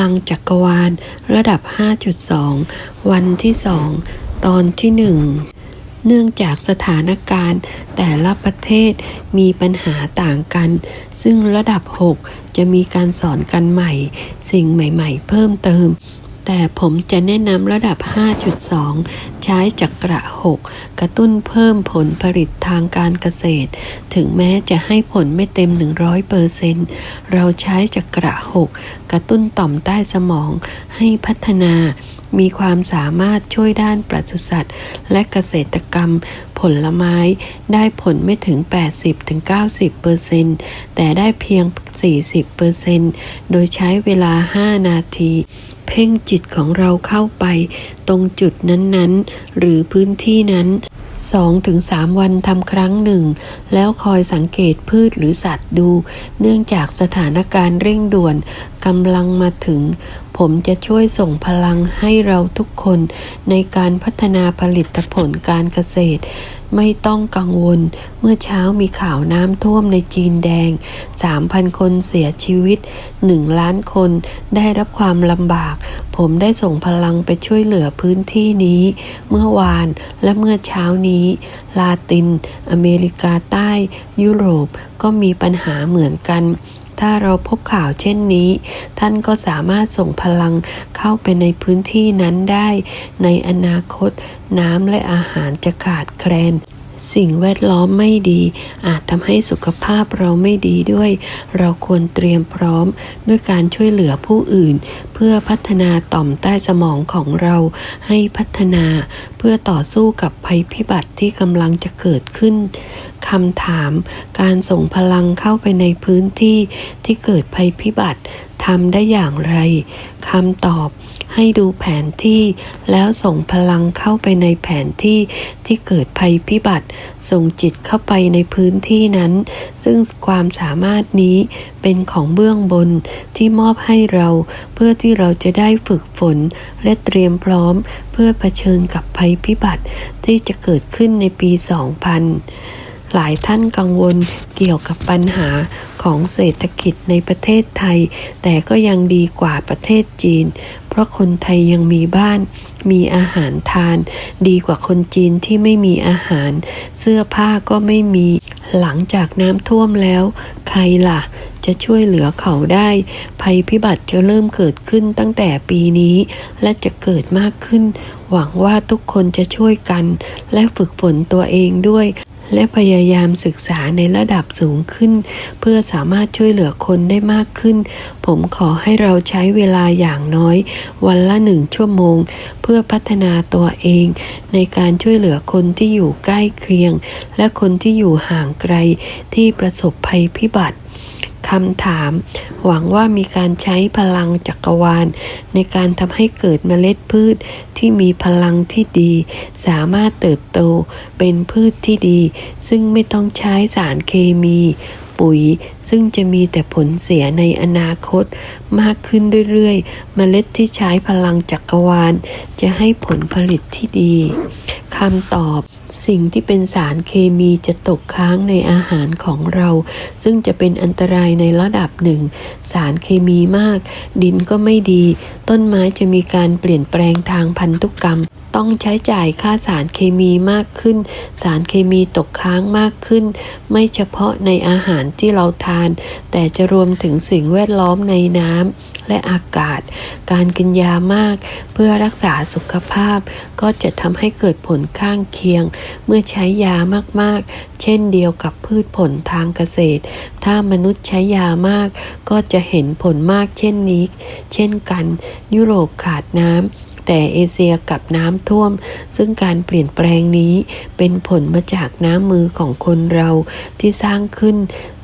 ลังจักรวาลระดับ 5.2 วันที่ 2 ตอนที่ 1 เนื่องจากสถานการณ์แต่ละประเทศมีปัญหาต่างกัน ซึ่งระดับ 6 จะมีการสอนกันใหม่ สิ่งใหม่ ๆ เพิ่มเติม แต่ผมจะแนะนำระดับ 5.2 ใช้จักระ 6 กระตุ้นเพิ่มผลผลิตทางการเกษตร ถึงแม้จะให้ผลไม่เต็ม 100เปอร์เซนเราใช้จักระ 6 กระตุ้นต่อมใต้สมองให้พัฒนา มีความสามารถช่วยด้านปศุสัตว์ และเกษตรกรรม ผลไม้ได้ผลไม่ถึง 80-90%เซแต่ได้เพียง 40%เซโดยใช้เวลา 5 นาที เพ่งจิตของเราเข้าไป ตรงจุดนั้นๆ หรือพื้นที่นั้น 2-3 วันทำครั้งหนึ่ง แล้วคอยสังเกตพืชหรือสัตว์ดู เนื่องจากสถานการณ์เร่งด่วนกำลังมาถึง ผมจะช่วยส่งพลังให้เราทุกคนในการพัฒนาผลิตผลการเกษตร ไม่ต้องกังวล เมื่อเช้ามีข่าวน้ำท่วมในจีนแดง 3,000 คนเสียชีวิต 1 ล้านคนได้รับความลำบาก ผมได้ส่งพลังไปช่วยเหลือพื้นที่นี้ เมื่อวานและเมื่อเช้านี้ ลาติน อเมริกาใต้ ยุโรปก็มีปัญหาเหมือนกัน ถ้าเราพบข่าวเช่นนี้ ท่านก็สามารถส่งพลังเข้าไปในพื้นที่นั้นได้ ในอนาคตน้ำและอาหารจะขาดแคลน สิ่งแวดล้อมไม่ดี อาจทำให้สุขภาพเราไม่ดีด้วย เราควรเตรียมพร้อมด้วยการช่วยเหลือผู้อื่น เพื่อพัฒนาต่อมใต้สมองของเราให้พัฒนา เพื่อต่อสู้กับภัยพิบัติที่กำลังจะเกิดขึ้นคำถาม การส่งพลังเข้าไปในพื้นที่ที่เกิดภัยพิบัติ ทำได้อย่างไรคำตอบให้ดูแผนที่แล้วส่งพลังเข้าไปในแผนที่ที่เกิดภัยพิบัติ ส่งจิตเข้าไปในพื้นที่นั้น ซึ่งความสามารถนี้เป็นของเบื้องบนที่มอบให้เรา เพื่อที่เราจะได้ฝึกฝน และเตรียมพร้อม เพื่อเผชิญกับภัยพิบัติที่จะเกิดขึ้นในปี 2000 หลายท่านกังวลเกี่ยวกับปัญหาของเศรษฐกิจในประเทศไทย แต่ก็ยังดีกว่าประเทศจีน เพราะคนไทยยังมีบ้าน มีอาหารทาน ดีกว่าคนจีนที่ไม่มีอาหาร เสื้อผ้าก็ไม่มี หลังจากน้ำท่วมแล้ว ใครล่ะ จะช่วยเหลือเขาได้ ภัยพิบัติจะเริ่มเกิดขึ้นตั้งแต่ปีนี้ และจะเกิดมากขึ้น หวังว่าทุกคนจะช่วยกัน และฝึกฝนตัวเองด้วย และพยายามศึกษาในระดับสูงขึ้น เพื่อสามารถช่วยเหลือคนได้มากขึ้น ผมขอให้เราใช้เวลาอย่างน้อย วันละหนึ่งชั่วโมง เพื่อพัฒนาตัวเอง ในการช่วยเหลือคนที่อยู่ใกล้เคียง และคนที่อยู่ห่างไกลที่ประสบภัยพิบัติ คำถาม หวังว่ามีการใช้พลังจักรวาล ในการทำให้เกิดเมล็ดพืชที่มีพลังที่ดี สามารถเติบโตเป็นพืชที่ดี ซึ่งไม่ต้องใช้สารเคมี ปุ๋ย ซึ่งจะมีแต่ผลเสียในอนาคต มากขึ้นเรื่อยๆ เมล็ดที่ใช้พลังจักรวาล จะให้ผลผลิตที่ดีคำตอบ สิ่งที่เป็นสารเคมีจะตกค้างในอาหารของเรา ซึ่งจะเป็นอันตรายในระดับหนึ่ง สารเคมีมาก ดินก็ไม่ดี ต้นไม้จะมีการเปลี่ยนแปลงทางพันธุกรรม ต้องใช้จ่ายค่าสารเคมีมากขึ้น สารเคมีตกค้างมากขึ้น ไม่เฉพาะในอาหารที่เราทาน แต่จะรวมถึงสิ่งแวดล้อมในน้ำ และอากาศ การกินยามากเพื่อรักษาสุขภาพ ก็จะทำให้เกิดผลข้างเคียง เมื่อใช้ยามากๆ เช่นเดียวกับพืชผลทางเกษตร ถ้ามนุษย์ใช้ยามาก ก็จะเห็นผลมากเช่นนี้ เช่นกัน ยุโรปขาดน้ำแต่เอเชียกับน้ำท่วม ซึ่งการเปลี่ยนแปลงนี้เป็นผลมาจากน้ำมือของคนเราที่สร้างขึ้น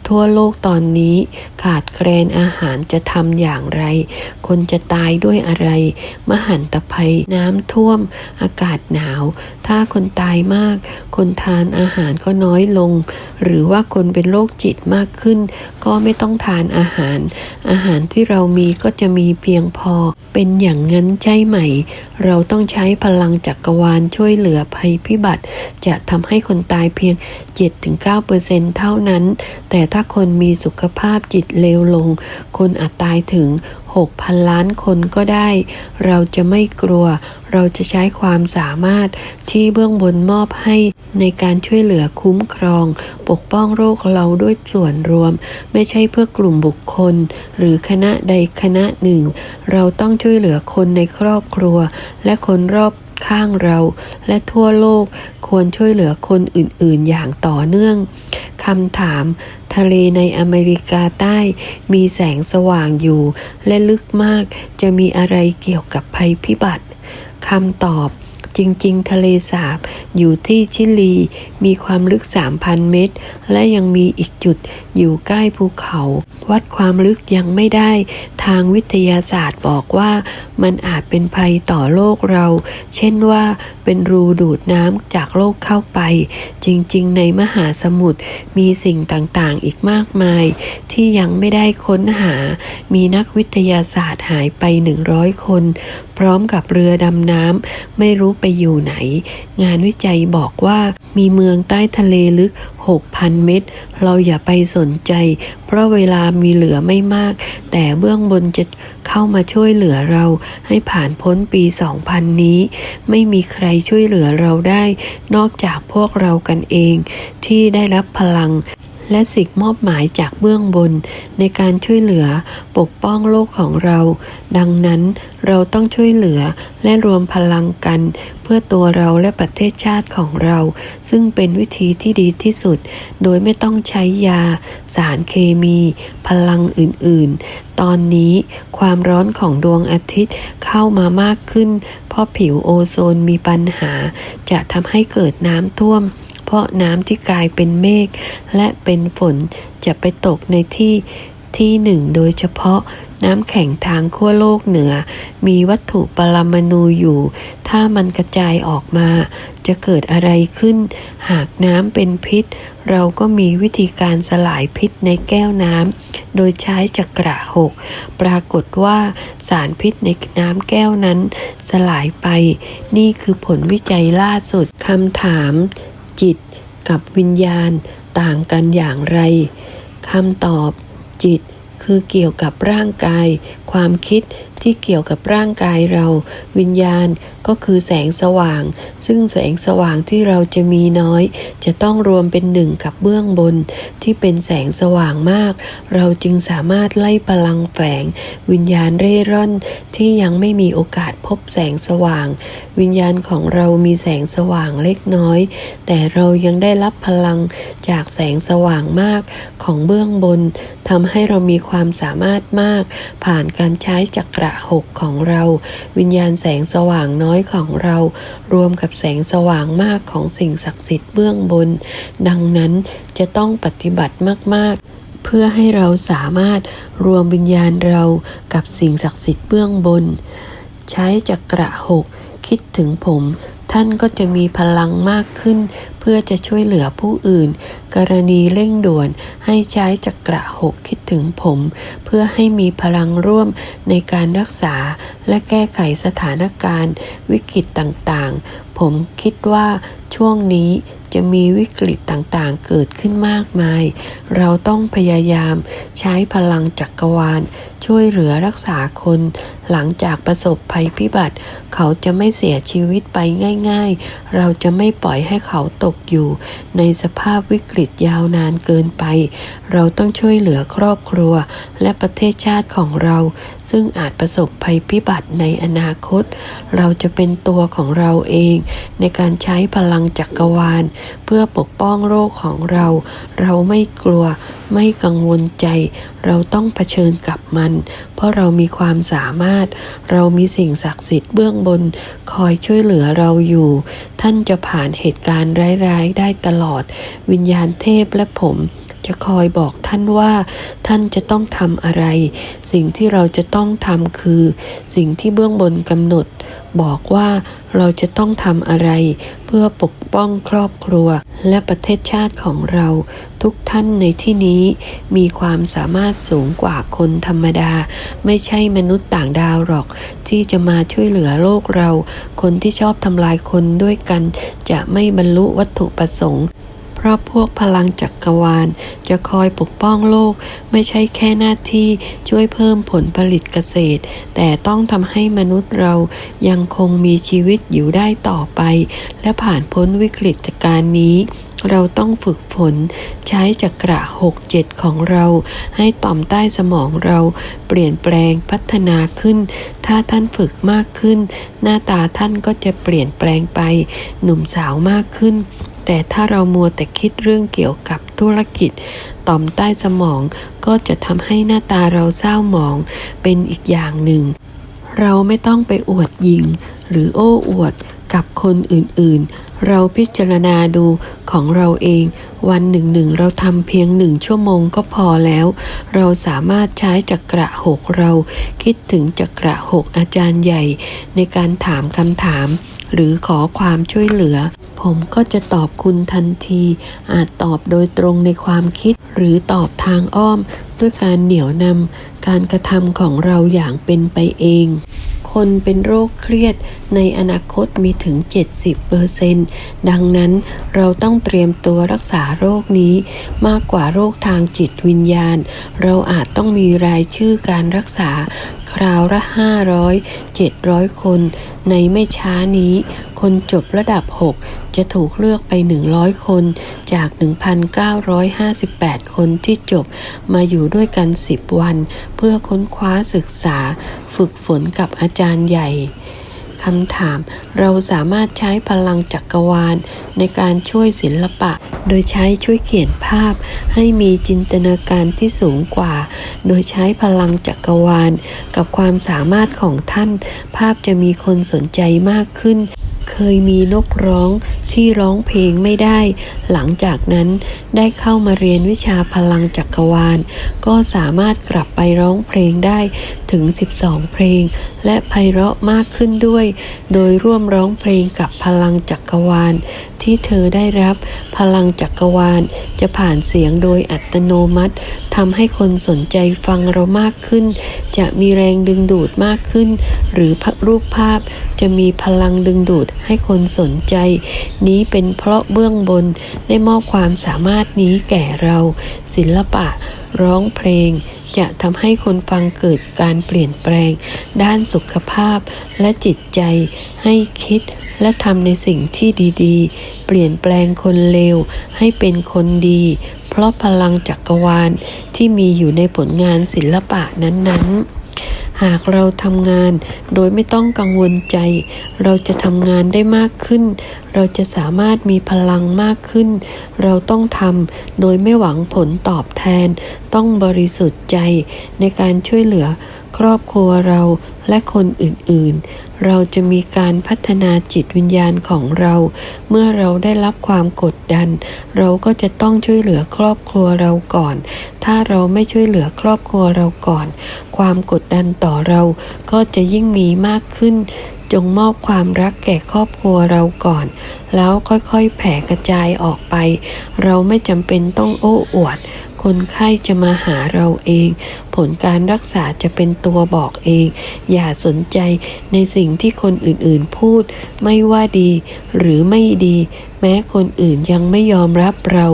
ทั่วโลกตอนนี้ ขาดแคลนอาหารจะทำอย่างไร คนจะตายด้วยอะไร มหันตภัย น้ำท่วม อากาศหนาว ถ้าคนตายมาก คนทานอาหารก็น้อยลง หรือว่าคนเป็นโรคจิตมากขึ้น ก็ไม่ต้องทานอาหาร อาหารที่เรามีก็จะมีเพียงพอ เป็นอย่างนั้นใช่ไหม เราต้องใช้พลังจักรวาลช่วยเหลือภัยพิบัติ จะทำให้คนตายเพียง 7-9%เท่านั้น แต่ถ้าถ้าคนมีสุขภาพจิตเลวลง คนอาจตายถึง 6,000 ล้านคนก็ได้ เราจะไม่กลัว เราจะใช้ความสามารถที่เบื้องบนมอบให้ในการช่วยเหลือคุ้มครอง ปกป้องโรคเราด้วยส่วนรวม ไม่ใช่เพื่อกลุ่มบุคคล หรือคณะใดคณะหนึ่ง เราต้องช่วยเหลือคนในครอบครัว และคนรอบ ข้างเรา และทั่วโลกควรช่วยเหลือคนอื่นๆอย่างต่อเนื่องคำถาม ทะเลในอเมริกาใต้ มีแสงสว่างอยู่ และลึกมากจะมีอะไรเกี่ยวกับภัยพิบัติคำตอบจริง ๆ ทะเลสาบอยู่ที่ชิลี มีความลึก 3,000 เมตร และยังมีอีกจุด อยู่ใกล้ภูเขา วัดความลึกยังไม่ได้ ทางวิทยาศาสตร์บอกว่ามันอาจเป็นภัยต่อโลกเรา เช่นว่าเป็นรูดูดน้ำจากโลกเข้าไป จริงๆ ในมหาสมุทรมีสิ่งต่างๆ อีกมากมาย ที่ยังไม่ได้ค้นหา มีนักวิทยาศาสตร์หายไป 100 คน พร้อมกับเรือดำน้ำไม่รู้ไปอยู่ไหน งานวิจัยบอกว่ามีเมืองใต้ทะเลลึก 6,000 เมตรเราอย่าไปสนใจ เพราะเวลามีเหลือไม่มาก แต่เบื้องบนจะเข้ามาช่วยเหลือเราให้ผ่านพ้นปี 2000 นี้ ไม่มีใครช่วยเหลือเราได้ นอกจากพวกเรากันเอง ที่ได้รับพลัง และสิ่งมอบหมายจากเบื้องบน ในการช่วยเหลือปกป้องโลกของเรา ดังนั้นเราต้องช่วยเหลือและรวมพลังกัน เพื่อตัวเราและประเทศชาติของเรา ซึ่งเป็นวิธีที่ดีที่สุด โดยไม่ต้องใช้ยา สารเคมี พลังอื่นๆ ตอนนี้ความร้อนของดวงอาทิตย์เข้ามามากขึ้น เพราะผิวโอโซนมีปัญหา จะทำให้เกิดน้ำท่วม เพราะน้ำที่กลายเป็นเมฆและเป็นฝนจะไปตกในที่ที่หนึ่งโดยเฉพาะน้ำแข็งทางขั้วโลกเหนือ มีวัตถุปรมาณูอยู่ ถ้ามันกระจายออกมา จะเกิดอะไรขึ้น หากน้ำเป็นพิษ เราก็มีวิธีการสลายพิษในแก้วน้ำโดยใช้จักระหก ปรากฏว่าสารพิษในน้ำแก้วนั้น สลายไป นี่คือผลวิจัยล่าสุดคำถาม กับวิญญาณต่างกันอย่างไรคำตอบจิตคือเกี่ยวกับร่างกาย ความคิดที่เกี่ยวกับร่างกายเรา วิญญาณก็คือแสงสว่าง ซึ่งแสงสว่างที่เราจะมีน้อย จะต้องรวมเป็นหนึ่งกับเบื้องบน ที่เป็นแสงสว่างมาก เราจึงสามารถไล่พลังแฝง วิญญาณเร่ร่อนที่ยังไม่มีโอกาสพบแสงสว่าง วิญญาณของเรามีแสงสว่างเล็กน้อย แต่เรายังได้รับพลังจากแสงสว่างมากของเบื้องบนทำให้เรามีความสามารถมาก ผ่านการใช้จักระหกของเรา วิญญาณแสงสว่างน้อยของเรา รวมกับแสงสว่างมากของสิ่งศักดิ์สิทธิ์เบื้องบน ดังนั้นจะต้องปฏิบัติมาก ๆเพื่อให้เราสามารถรวมวิญญาณเรากับสิ่งศักดิ์สิทธิ์เบื้องบน ใช้จักระหก คิดถึงผม ท่านก็จะมีพลังมากขึ้น เพื่อจะช่วยเหลือผู้อื่น กรณีเร่งด่วนให้ใช้จักระหกคิดถึงผม เพื่อให้มีพลังร่วมในการรักษาและแก้ไขสถานการณ์ วิกฤตต่างๆ ผมคิดว่าช่วงนี้จะมีวิกฤตต่างๆ เกิดขึ้นมากมาย เราต้องพยายามใช้พลังจักรวาล ช่วยเหลือรักษาคน หลังจากประสบภัยพิบัติ เขาจะไม่เสียชีวิตไปง่าย ๆ เราจะไม่ปล่อยให้เขาตกอยู่ ในสภาพวิกฤตยาวนานเกินไป เราต้องช่วยเหลือครอบครัว และประเทศชาติของเรา ซึ่งอาจประสบภัยพิบัติในอนาคต เราจะเป็นตัวของเราเอง ในการใช้พลังจักรวาล เพื่อปกป้องโรคของเรา เราไม่กลัว ไม่กังวลใจ เราต้องเผชิญกับมัน เพราะเรามีความสามารถ เรามีสิ่งศักดิ์สิทธิ์เบื้องบน คอยช่วยเหลือเราอยู่ ท่านจะผ่านเหตุการณ์ร้ายๆ ได้ตลอด วิญญาณเทพและผม จะคอยบอกท่านว่า ท่านจะต้องทำอะไร สิ่งที่เราจะต้องทำคือ สิ่งที่เบื้องบนกำหนด บอกว่าเราจะต้องทำอะไร เพื่อปกป้องครอบครัว และประเทศชาติของเรา ทุกท่านในที่นี้ มีความสามารถสูงกว่าคนธรรมดา ไม่ใช่มนุษย์ต่างดาวหรอก ที่จะมาช่วยเหลือโลกเรา คนที่ชอบทำลายคนด้วยกัน จะไม่บรรลุวัตถุประสงค์ เพราะพวกพลังจักกรวาล จะคอยปกป้องโลก ไม่ใช่แค่หน้าที่ช่วยเพิ่มผลผลิตเกษตร แต่ต้องทำให้มนุษย์เรายังคงมีชีวิตอยู่ได้ต่อไป และผ่านพ้นวิกฤตการณ์นี้เราต้องฝึกฝนใช้จักระหกเจ็ดของเรา ให้ต่อมใต้สมองเราเปลี่ยนแปลงพัฒนาขึ้น ถ้าท่านฝึกมากขึ้น หน้าตาท่านก็จะเปลี่ยนแปลงไป หนุ่มสาวมากขึ้น แต่ถ้าเรามัวแต่คิดเรื่องเกี่ยวกับธุรกิจ ต่อมใต้สมองก็จะทำให้หน้าตาเราเศร้าหมองเป็นอีกอย่างหนึ่ง เราไม่ต้องไปอวดยิง หรือโอ้อวดกับคนอื่นๆ เราพิจารณาดูของเราเอง วันหนึ่งหนึ่งเราทำเพียงหนึ่งชั่วโมงก็พอแล้ว เราสามารถใช้จักระหกเรา คิดถึงจักระหกอาจารย์ใหญ่ ในการถามคำถาม หรือขอความช่วยเหลือ ผมก็จะตอบคุณทันที อาจตอบโดยตรงในความคิด หรือตอบทางอ้อม ด้วยการเหนี่ยวนำการกระทำของเราอย่างเป็นไปเอง คนเป็นโรคเครียดในอนาคตมีถึง 70%ดังนั้นเราต้องเตรียมตัวรักษาโรคนี้ มากกว่าโรคทางจิตวิญญาณ เราอาจต้องมีรายชื่อการรักษา คราวละ 500 700 คน ในไม่ช้านี้ คนจบระดับ 6 จะถูกเลือกไป 100 คน จาก 1,958 คนที่จบมาอยู่ด้วยกัน 10 วัน เพื่อค้นคว้าศึกษา ฝึกฝนกับอาจารย์ใหญ่คำถาม เราสามารถใช้พลังจักรวาล ในการช่วยศิลปะ โดยใช้ช่วยเขียนภาพ ให้มีจินตนาการที่สูงกว่า โดยใช้พลังจักรวาล กับความสามารถของท่าน ภาพจะมีคนสนใจมากขึ้น เคยมีนกร้อง ที่ร้องเพลงไม่ได้ หลังจากนั้นได้เข้ามาเรียนวิชาพลังจักรวาล ก็สามารถกลับไปร้องเพลงได้ถึง 12 เพลง และไพเราะมากขึ้นด้วย โดยร่วมร้องเพลงกับพลังจักรวาลที่เธอได้รับ พลังจักรวาล จะผ่านเสียงโดยอัตโนมัติทำให้คนสนใจฟังเรามากขึ้น จะมีแรงดึงดูดมากขึ้น หรือรูปภาพจะมีพลังดึงดูดให้คนสนใจ นี้เป็นเพราะเบื้องบนได้มอบความสามารถนี้แก่เรา ศิลปะ ร้องเพลง จะทำให้คนฟังเกิดการเปลี่ยนแปลง ด้านสุขภาพและจิตใจให้คิดและทำในสิ่งที่ดีๆ เปลี่ยนแปลงคนเลวให้เป็นคนดี เพราะพลังจักรวาลที่มีอยู่ในผลงานศิลปะนั้นๆ หากเราทำงานโดยไม่ต้องกังวลใจ เราจะทำงานได้มากขึ้น เราจะสามารถมีพลังมากขึ้น เราต้องทำโดยไม่หวังผลตอบแทน ต้องบริสุทธิ์ใจในการช่วยเหลือครอบครัวเราและคนอื่นๆ เราจะมีการพัฒนาจิตวิญญาณของเรา เมื่อเราได้รับความกดดัน เราก็จะต้องช่วยเหลือครอบครัวเราก่อน ถ้าเราไม่ช่วยเหลือครอบครัวเราก่อน ความกดดันต่อเราก็จะยิ่งมีมากขึ้น จงมอบความรักแก่ครอบครัวเราก่อน แล้วค่อยๆแผ่กระจายออกไป เราไม่จำเป็นต้องโอ้อวด คนไข้จะมาหาเราเอง ผลการรักษาจะเป็นตัวบอกเอง อย่าสนใจในสิ่งที่คนอื่นๆพูด ไม่ว่าดีหรือไม่ดี แม้คนอื่นยังไม่ยอมรับเรา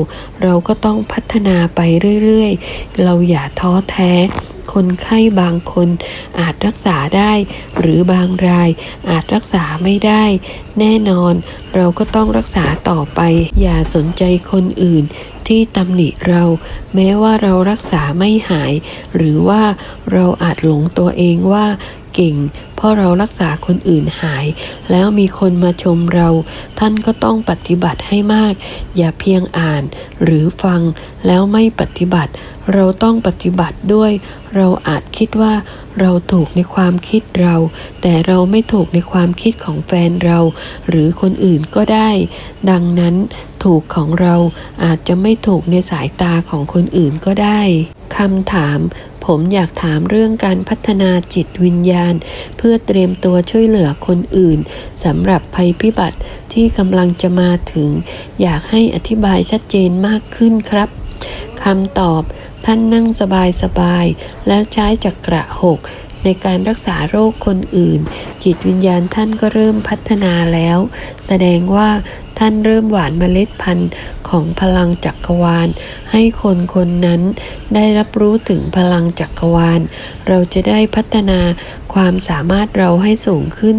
เราก็ต้องพัฒนาไปเรื่อยๆ เราอย่าท้อแท้คนไข้บางคนอาจรักษาได้ หรือบางรายอาจรักษาไม่ได้ แน่นอนเราก็ต้องรักษาต่อไป อย่าสนใจคนอื่น ที่ตำหนิเรา แม้ว่าเรารักษาไม่หาย หรือว่าเราอาจหลงตัวเองว่าเก่ง เพราะเรารักษาคนอื่นหาย แล้วมีคนมาชมเรา ท่านก็ต้องปฏิบัติให้มาก อย่าเพียงอ่านหรือฟังแล้วไม่ปฏิบัติ เราต้องปฏิบัติด้วย เราอาจคิดว่าเราถูกในความคิดเรา แต่เราไม่ถูกในความคิดของแฟนเรา หรือคนอื่นก็ได้ ดังนั้นถูกของเราอาจจะไม่ถูกในสายตาของคนอื่นก็ได้คำถามผมอยากถามเรื่องการพัฒนาจิตวิญญาณ เพื่อเตรียมตัวช่วยเหลือคนอื่นสำหรับภัยพิบัติที่กำลังจะมาถึง อยากให้อธิบายชัดเจนมากขึ้นครับคำตอบ ท่านนั่งสบายๆ แล้วใช้จักระหก ในการรักษาโรคคนอื่น จิตวิญญาณท่านก็เริ่มพัฒนาแล้ว แสดงว่าท่านเริ่มหวานเมล็ดพันธุ์ของพลังจักรวาล ให้คนคนนั้นได้รับรู้ถึงพลังจักรวาล เราจะได้พัฒนาความสามารถเราให้สูงขึ้น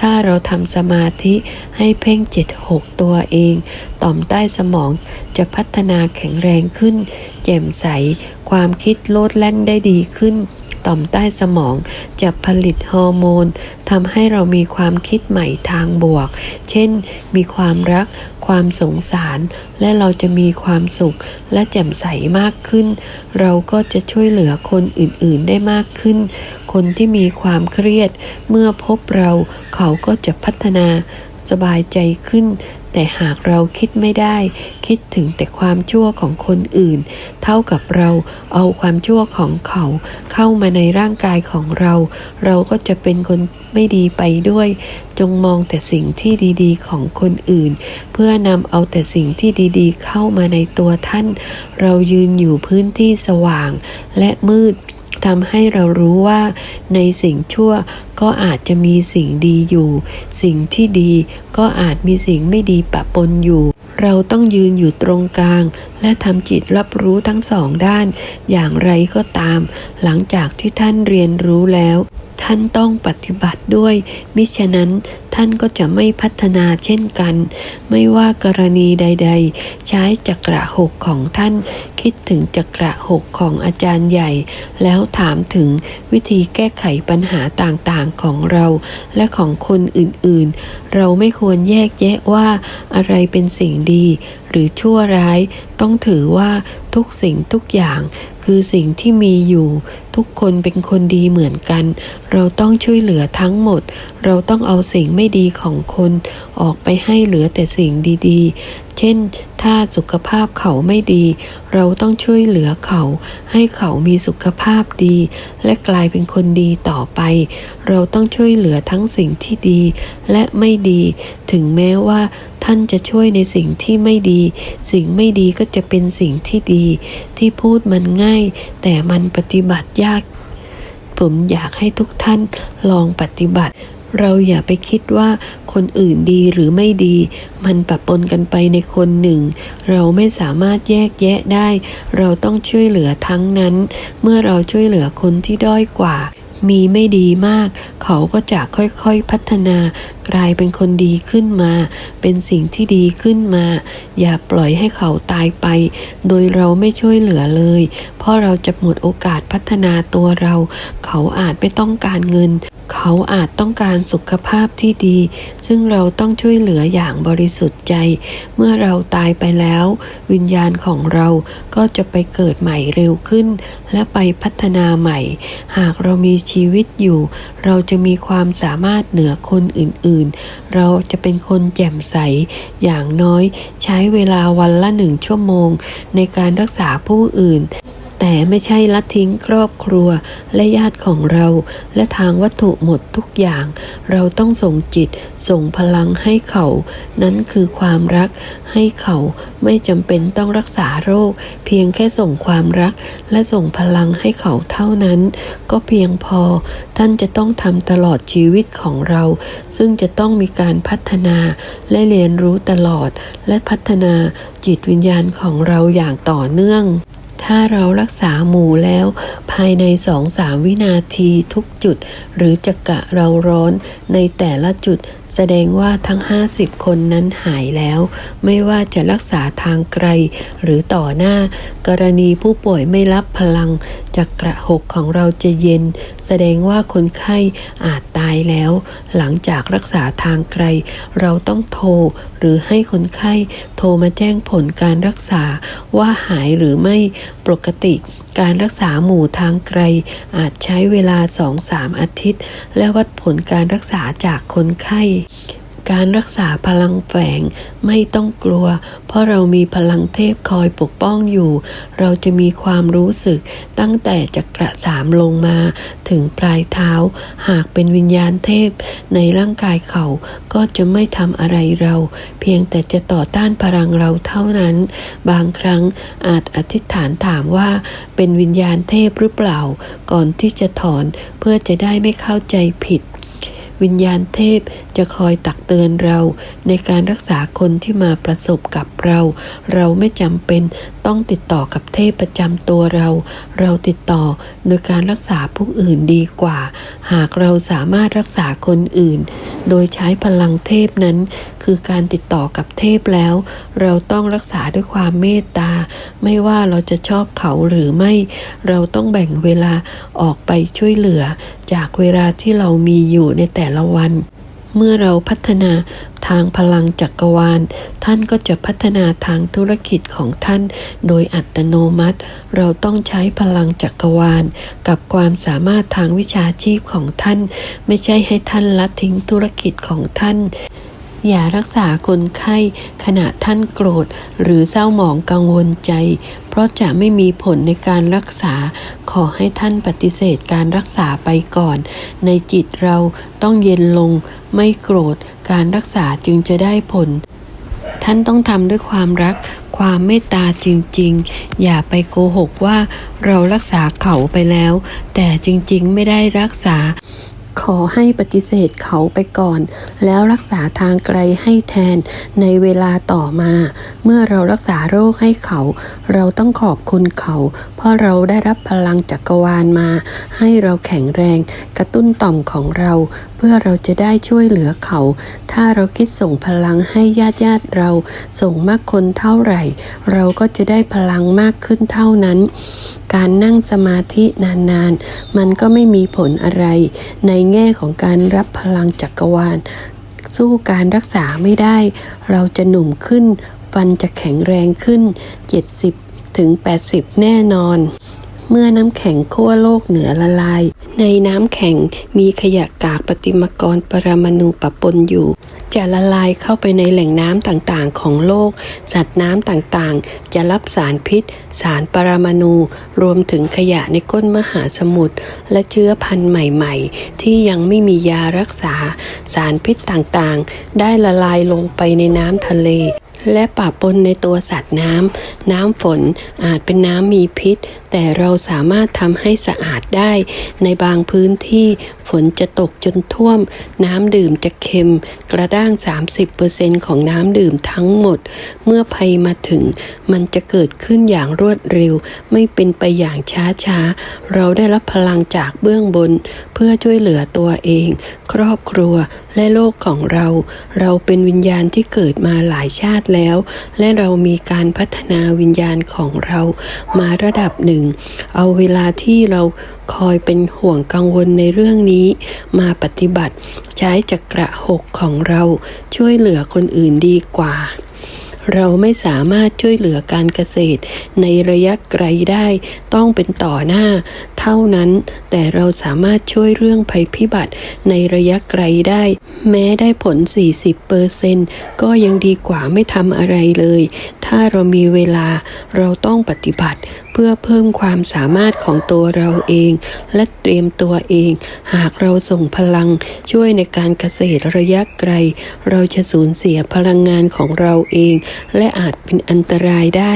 ถ้าเราทำสมาธิให้เพ่งจิตหกตัวเอง ต่อมใต้สมองจะพัฒนาแข็งแรงขึ้น แจ่มใส ความคิดโลดแล่นได้ดีขึ้น ต่อมใต้สมองจะผลิตฮอร์โมนทำให้เรามีความคิดใหม่ทางบวก เช่น มีความรัก ความสงสาร และเราจะมีความสุข และแจ่มใสมากขึ้น เราก็จะช่วยเหลือคนอื่นๆได้มากขึ้น คนที่มีความเครียด เมื่อพบเราเขาก็จะพัฒนาสบายใจขึ้น แต่หากเราคิดไม่ได้ คิดถึงแต่ความชั่วของคนอื่น เท่ากับเราเอาความชั่วของเขา เข้ามาในร่างกายของเรา เราก็จะเป็นคนไม่ดีไปด้วย จงมองแต่สิ่งที่ดีๆ ของคนอื่น เพื่อนำเอาแต่สิ่งที่ดีๆ เข้ามาในตัวท่าน เรายืนอยู่พื้นที่สว่างและมืด ทำให้เรารู้ว่าในสิ่งชั่วก็อาจจะมีสิ่งดีอยู่ สิ่งที่ดีก็อาจมีสิ่งไม่ดีปะปนอยู่ เราต้องยืนอยู่ตรงกลาง และทำจิตรับรู้ทั้งสองด้าน อย่างไรก็ตาม หลังจากที่ท่านเรียนรู้แล้ว ท่านต้องปฏิบัติด้วย มิฉะนั้นท่านก็จะไม่พัฒนาเช่นกัน ไม่ว่ากรณีใด ๆ ใช้จักระหกของท่าน คิดถึงจักระหกของอาจารย์ใหญ่ แล้วถามถึงวิธีแก้ไขปัญหาต่างๆของเรา และของคนอื่นๆ เราไม่ควรแยกแยะว่าอะไรเป็นสิ่งดี หรือชั่วร้ายต้องถือว่าทุกสิ่งทุกอย่าง คือสิ่งที่มีอยู่ ทุกคนเป็นคนดีเหมือนกัน เราต้องช่วยเหลือทั้งหมด เราต้องเอาสิ่งไม่ดีของคน ออกไปให้เหลือแต่สิ่งดีๆ เช่น ถ้าสุขภาพเขาไม่ดี เราต้องช่วยเหลือเขา ให้เขามีสุขภาพดี และกลายเป็นคนดีต่อไป เราต้องช่วยเหลือทั้งสิ่งที่ดีและไม่ดี ถึงแม้ว่า ท่านจะช่วยในสิ่งที่ไม่ดี สิ่งไม่ดีก็จะเป็นสิ่งที่ดี ที่พูดมันง่าย แต่มันปฏิบัติยาก ผมอยากให้ทุกท่านลองปฏิบัติ เราอย่าไปคิดว่าคนอื่นดีหรือไม่ดี มันปะปนกันไปในคนหนึ่ง เราไม่สามารถแยกแยะได้ เราต้องช่วยเหลือทั้งนั้น เมื่อเราช่วยเหลือคนที่ด้อยกว่า มีไม่ดีมาก เขาก็จะค่อยๆพัฒนากลายเป็นคนดีขึ้นมา เป็นสิ่งที่ดีขึ้นมา อย่าปล่อยให้เขาตายไป โดยเราไม่ช่วยเหลือเลย เพราะเราจะหมดโอกาสพัฒนาตัวเรา เขาอาจไม่ต้องการเงิน เขาอาจต้องการสุขภาพที่ดี ซึ่งเราต้องช่วยเหลืออย่างบริสุทธิ์ใจ เมื่อเราตายไปแล้ว วิญญาณของเราก็จะไปเกิดใหม่เร็วขึ้น และไปพัฒนาใหม่ หากเรามีชีวิตอยู่ เราจะมีความสามารถเหนือคนอื่นๆ เราจะเป็นคนแจ่มใส อย่างน้อย ใช้เวลาวันละหนึ่งชั่วโมง ในการรักษาผู้อื่น แต่ไม่ใช่ละทิ้งครอบครัวและญาติของเรา และทางวัตถุหมดทุกอย่าง เราต้องส่งจิต ส่งพลังให้เขา นั้นคือความรักให้เขาไม่จำเป็นต้องรักษาโรค เพียงแค่ส่งความรัก และส่งพลังให้เขาเท่านั้น ก็เพียงพอ ท่านจะต้องทำตลอดชีวิตของเรา ซึ่งจะต้องมีการพัฒนา และเรียนรู้ตลอด และพัฒนาจิตวิญญาณของเราอย่างต่อเนื่อง ถ้าเรารักษาหมู่แล้ว ภายในสองสามวินาทีทุกจุด หรือจักะเราร้อนในแต่ละจุด แสดงว่าทั้ง 50 คนนั้นหายแล้ว ไม่ว่าจะรักษาทางไกลหรือต่อหน้า กรณีผู้ป่วยไม่รับพลังจากกระหกของเราจะเย็น แสดงว่าคนไข้อาจตายแล้ว หลังจากรักษาทางไกล เราต้องโทร หรือให้คนไข้โทรมาแจ้งผลการรักษาว่าหายหรือไม่ปกติ การรักษาหมู่ทางไกลอาจใช้เวลา 2-3 อาทิตย์ และวัดผลการรักษาจากคนไข้ การรักษาพลังแฝงไม่ต้องกลัว เพราะเรามีพลังเทพคอยปกป้องอยู่ เราจะมีความรู้สึกตั้งแต่จักระสามลงมา ถึงปลายเท้า หากเป็นวิญญาณเทพในร่างกายเขาก็จะไม่ทำอะไรเรา เพียงแต่จะต่อต้านพลังเราเท่านั้น บางครั้งอาจอธิษฐานถามว่าเป็นวิญญาณเทพหรือเปล่า ก่อนที่จะถอนเพื่อจะได้ไม่เข้าใจผิด วิญญาณเทพจะคอยตักเตือนเรา ในการรักษาคนที่มาประสบกับเรา เราไม่จำเป็นต้องติดต่อกับเทพประจำตัวเรา เราติดต่อโดยการรักษาผู้อื่นดีกว่า หากเราสามารถรักษาคนอื่น โดยใช้พลังเทพนั้น คือการติดต่อกับเทพแล้ว เราต้องรักษาด้วยความเมตตา ไม่ว่าเราจะชอบเขาหรือไม่ เราต้องแบ่งเวลาออกไปช่วยเหลือ จากเวลาที่เรามีอยู่ในแต่ละวัน เมื่อเราพัฒนาทางพลังจักรวาล ท่านก็จะพัฒนาทางธุรกิจของท่าน โดยอัตโนมัติ เราต้องใช้พลังจักรวาล กับความสามารถทางวิชาชีพของท่าน ไม่ใช่ให้ท่านละทิ้งธุรกิจของท่าน อย่ารักษาคนไข้ขณะท่านโกรธ หรือเศร้าหมองกังวลใจ เพราะจะไม่มีผลในการรักษา ขอให้ท่านปฏิเสธการรักษาไปก่อน ในจิตเราต้องเย็นลง ไม่โกรธ การรักษาจึงจะได้ผล ท่านต้องทำด้วยความรัก ความเมตตาจริง ๆ อย่าไปโกหกว่าเรารักษาเขาไปแล้ว แต่จริงๆ ไม่ได้รักษา อให้ปฏิเสธเขาไปก่อน แล้วรักษาทางไกลให้แทนในเวลาต่อมา เมื่อเรารักษาโรคให้เขา เราต้องขอบคุณเขา เพราะเราได้รับพลังจักรวาลมา ให้เราแข็งแรง กระตุ้นต่อมของเรา เพื่อเราจะได้ช่วยเหลือเขา ถ้าเราคิดส่งพลังให้ญาติญาติเรา ส่งมากคนเท่าไหร่ เราก็จะได้พลังมากขึ้นเท่านั้น การนั่งสมาธินานๆ มันก็ไม่มีผลอะไรในแง่ของการรับพลังจักรวาล สู้การรักษาไม่ได้ เราจะหนุ่มขึ้น ฟันจะแข็งแรงขึ้น 70ถึง80 แน่นอน เมื่อน้ำแข็งขั้วโลกเหนือละลาย ในน้ำแข็งมีขยะกากปฏิมากรปรมาณูปะปนอยู่ จะละลายเข้าไปในแหล่งน้ำต่างๆ ของโลก สัตว์น้ำต่างๆ จะรับสารพิษ สารปรมาณูรวมถึงขยะในก้นมหาสมุทรและเชื้อพันธุ์ใหม่ๆ ที่ยังไม่มียารักษา สารพิษต่างๆ ได้ละลายลงไปในน้ำทะเลและปะปนในตัวสัตว์น้ำ น้ำฝนอาจเป็นน้ำมีพิษแต่เราสามารถทำให้สะอาดได้ ในบางพื้นที่ฝนจะตกจนท่วม น้ำดื่มจะเค็ม กระด้าง 30%ของน้ำดื่มทั้งหมด เมื่อภัยมาถึง มันจะเกิดขึ้นอย่างรวดเร็ว ไม่เป็นไปอย่างช้าช้าๆเราได้รับพลังจากเบื้องบน เพื่อช่วยเหลือตัวเอง ครอบครัวและโลกของเรา เราเป็นวิญญาณที่เกิดมาหลายชาติแล้ว และเรามีการพัฒนาวิญญาณของเรามาระดับหนึ่งเอาเวลาที่เราคอยเป็นห่วงกังวลในเรื่องนี้ มาปฏิบัติ ใช้จักระหกของเราช่วยเหลือคนอื่นดีกว่าเราไม่สามารถช่วยเหลือการเกษตร ในระยะไกลได้ต้องเป็นต่อหน้า เท่านั้นแต่เราสามารถช่วยเรื่องภัยพิบัติในระยะไกลได้ แม้ได้ผล 40เปอร์เซนก็ยังดีกว่าไม่ทำอะไรเลย ถ้าเรามีเวลาเราต้องปฏิบัติ พื่อเพิ่มความสามารถของตัวเราเอง และเตรียมตัวเอง หากเราส่งพลังช่วยในการเกษตรระยะไกล เราจะสูญเสียพลังงานของเราเอง และอาจเป็นอันตรายได้